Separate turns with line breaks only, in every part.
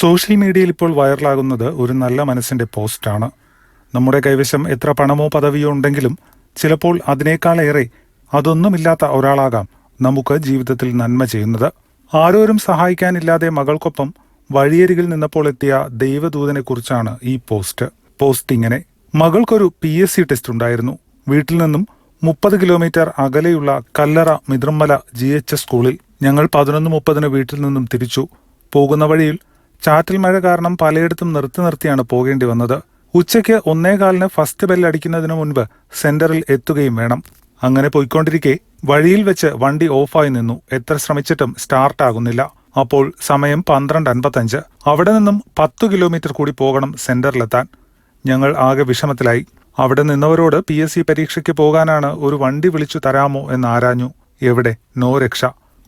Social മീഡിയയിൽ ഇപ്പോൾ വൈറലാകുന്നത് ഒരു നല്ല മനസ്സിന്റെ പോസ്റ്റാണ്. നമ്മുടെ കൈവശം എത്ര പണമോ പദവിയോ ഉണ്ടെങ്കിലും ചിലപ്പോൾ അതിനേക്കാളേറെ അതൊന്നുമില്ലാത്ത ഒരാളാകാം നമുക്ക് ജീവിതത്തിൽ നന്മ ചെയ്യുന്നത്. ആരോരും സഹായിക്കാനില്ലാതെ മകൾക്കൊപ്പം വഴിയരികിൽ നിന്നപ്പോൾ എത്തിയ ദൈവദൂതനെ കുറിച്ചാണ് ഈ പോസ്റ്റ്. പോസ്റ്റ് ഇങ്ങനെ മകൾക്കൊരു പി എസ് സി ടെസ്റ്റ് ഉണ്ടായിരുന്നു. വീട്ടിൽ നിന്നും മുപ്പത് കിലോമീറ്റർ അകലെയുള്ള Kallara Mithrammala G H S സ്കൂളിൽ ഞങ്ങൾ പതിനൊന്ന് മുപ്പതിന് വീട്ടിൽ നിന്നും തിരിച്ചു. പോകുന്ന വഴിയിൽ ചാറ്റൽ മഴ കാരണം പലയിടത്തും നിർത്തി നിർത്തിയാണ് പോകേണ്ടി വന്നത്. ഉച്ചയ്ക്ക് ഒന്നേകാലിന് ഫസ്റ്റ് ബെല്ലടിക്കുന്നതിന് മുൻപ് സെന്ററിൽ എത്തുകയും വേണം. അങ്ങനെ പോയിക്കൊണ്ടിരിക്കെ വഴിയിൽ വെച്ച് വണ്ടി ഓഫായി നിന്നു. എത്ര ശ്രമിച്ചിട്ടും സ്റ്റാർട്ട് ആകുന്നില്ല. അപ്പോൾ സമയം പന്ത്രണ്ട് അൻപത്തഞ്ച്. അവിടെ നിന്നും പത്തു കിലോമീറ്റർ കൂടി പോകണം സെന്ററിലെത്താൻ. ഞങ്ങൾ ആകെ വിഷമത്തിലായി. അവിടെ നിന്നവരോട് പി എസ് സി പരീക്ഷയ്ക്ക് പോകാനാണ് ഒരു വണ്ടി വിളിച്ചു തരാമോ എന്ന് ആരാഞ്ഞു. എവിടെ? നോ രക്ഷ.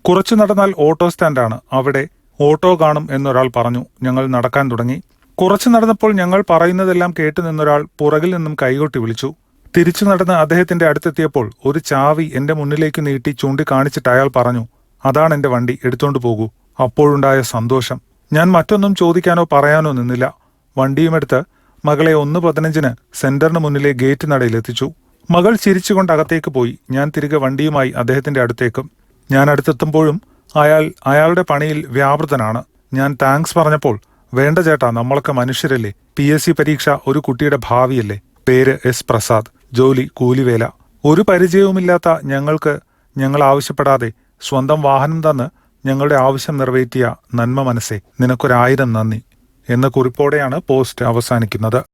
കുറച്ചു നടന്നാൽ ഓട്ടോ സ്റ്റാൻഡാണ്. അവിടെ ഓട്ടോ കാണും എന്നൊരാൾ പറഞ്ഞു. ഞങ്ങൾ നടക്കാൻ തുടങ്ങി. കുറച്ചു നടന്നപ്പോൾ ഞങ്ങൾ പറയുന്നതെല്ലാം കേട്ടു നിന്നൊരാൾ പുറകിൽ നിന്നും കൈകൊട്ടി വിളിച്ചു. തിരിച്ചു നടന്ന് അദ്ദേഹത്തിന്റെ അടുത്തെത്തിയപ്പോൾ ഒരു ചാവി എന്റെ മുന്നിലേക്ക് നീട്ടി ചൂണ്ടിക്കാണിച്ചിട്ട് അയാൾ പറഞ്ഞു അതാണ് എന്റെ വണ്ടി എടുത്തോണ്ട് പോകൂ. അപ്പോഴുണ്ടായ സന്തോഷം. ഞാൻ മറ്റൊന്നും ചോദിക്കാനോ പറയാനോ നിന്നില്ല. വണ്ടിയുമെടുത്ത് മകളെ ഒന്ന് പതിനഞ്ചിന് സെന്ററിന് മുന്നിലെ ഗേറ്റ് നടയിലെത്തിച്ചു മകൾ ചിരിച്ചുകൊണ്ട് അകത്തേക്ക് പോയി. ഞാൻ തിരികെ വണ്ടിയുമായി അദ്ദേഹത്തിന്റെ അടുത്തേക്കും. ഞാൻ അടുത്തെത്തുമ്പോഴും അയാൾ അയാളുടെ പണിയിൽ വ്യാപൃതനാണ്. ഞാൻ താങ്ക്സ് പറഞ്ഞപ്പോൾ വേണ്ട ചേട്ടാ നമ്മളൊക്കെ മനുഷ്യരല്ലേ. പി എസ് സി പരീക്ഷ ഒരു കുട്ടിയുടെ ഭാവിയല്ലേ. പേര് എസ് പ്രസാദ് ജോലി കൂലിവേല. ഒരു പരിചയവുമില്ലാത്ത ഞങ്ങൾക്ക് ഞങ്ങൾ ആവശ്യപ്പെടാതെ സ്വന്തം വാഹനം തന്ന് ഞങ്ങളുടെ ആവശ്യം നിറവേറ്റിയ നന്മ മനസ്സേ നിനക്കൊരായിരം നന്ദി എന്ന കുറിപ്പോടെയാണ് പോസ്റ്റ് അവസാനിക്കുന്നത്.